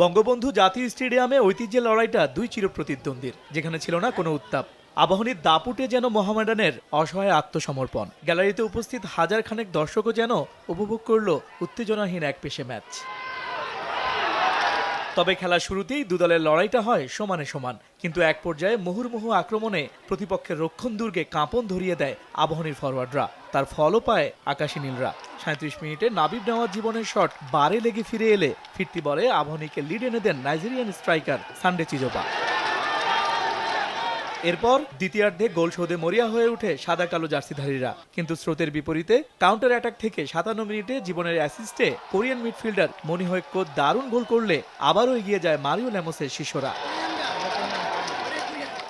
বঙ্গবন্ধু জাতীয় স্টেডিয়ামে ঐতিহ্যের লড়াইটা দুই চিরপ্রতিদ্বন্দ্বীর, যেখানে ছিল না কোনো উত্তাপ। আবাহনীর দাপুটে যেন মোহামেডানের অসহায় আত্মসমর্পণ। গ্যালারিতে উপস্থিত হাজার খানেক দর্শকও যেন উপভোগ করল উত্তেজনাহীন এক পেশে ম্যাচ। তবে খেলা শুরুতেই দুদলের লড়াইটা হয় সমানে সমান। কিন্তু এক পর্যায়ে মুহুর্মুহু আক্রমণে প্রতিপক্ষের রক্ষণ দুর্গে কাঁপন ধরিয়ে দেয় আবাহনীর ফরওয়ার্ডরা তার ফলও পায় আকাশী নীলরা। সাঁত্রিশ মিনিটে নাবিব নেওয়ার জীবনের শট বারে লেগে ফিরে এলে ফিরতি বলে আবহনীকে লিড এনে দেন নাইজেরিয়ান স্ট্রাইকার সানডে চিজোবা। এরপর দ্বিতীয়ার্ধে গোল শোধে মরিয়া হয়ে ওঠে সাদা কালো জার্সিধারীরা। কিন্তু স্রোতের বিপরীতে কাউন্টার অ্যাটাক থেকে সাতান্ন মিনিটে জীবনের অ্যাসিস্টে কোরিয়ান মিডফিল্ডার মনি হৈক্য দারুণ গোল করলে আবারও এগিয়ে যায় মারিও ল্যামোসের শিষ্যরা।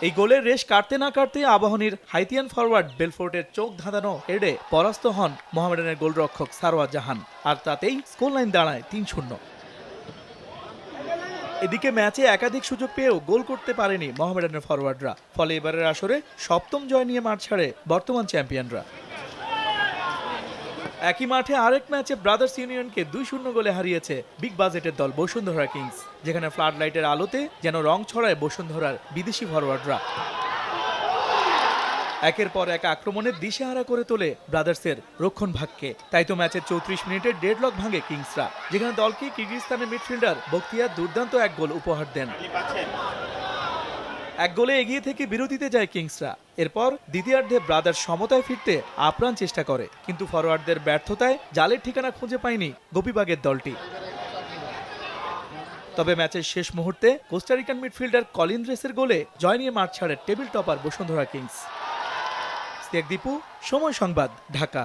এই গোলের রেশ কাটতে না কাটতে আবাহনীর হাইতিয়ান ফরওয়ার্ড বেলফোর্টের চোখ ধাঁধানো হেডে পরাস্ত হন মোহামেডানের গোলরক্ষক সারওয়ার জাহান। আর তাতেই স্কোর লাইন দাঁড়ায় তিন শূন্য। এদিকে ম্যাচে একাধিক সুযোগ পেয়েও গোল করতে পারেনি মোহামেডানের ফরওয়ার্ডরা ফলে এবারের আসরে সপ্তম জয় নিয়ে মাঠ ছাড়ে বর্তমান চ্যাম্পিয়নরা। একই মাঠে আরেক ম্যাচে ব্রাদার্স ইউনিয়নকে দুই শূন্য গোলে হারিয়েছে বিগ বাজেটের দল বসুন্ধরা কিংস, যেখানে ফ্লাড লাইটের আলোতে যেন রং ছড়ায় বসুন্ধরার বিদেশি ফরওয়ার্ডরা একের পর এক আক্রমণে দিশেহারা করে তোলে ব্রাদার্সের রক্ষণ ভাগকে। তাই তো ম্যাচের চৌত্রিশ মিনিটে ডেডলক ভাঙে কিংসরা। যেখানে দলকে কিরগিজস্তানের মিডফিল্ডার বখতিয়ার দুর্দান্ত এক গোল উপহার দেন। এক গোলে এগিয়ে থেকে বিরতিতে যায় কিংসরা। এরপর দ্বিতীয়ার্ধে ব্রাদার্স সমতায় ফিরতে আপ্রাণ চেষ্টা করে। কিন্তু ফরোয়ার্ডদের ব্যর্থতায় জালের ঠিকানা খুঁজে পায়নি গোপীবাগের দলটি। তবে ম্যাচের শেষ মুহূর্তে কোস্টারিকান মিডফিল্ডার কলিন্দ্রেসের গোলে জয় নিয়ে মাঠ ছাড়ে টেবিল টপার বসুন্ধরা কিংস। স্তেক দীপু সময় সংবাদ ঢাকা।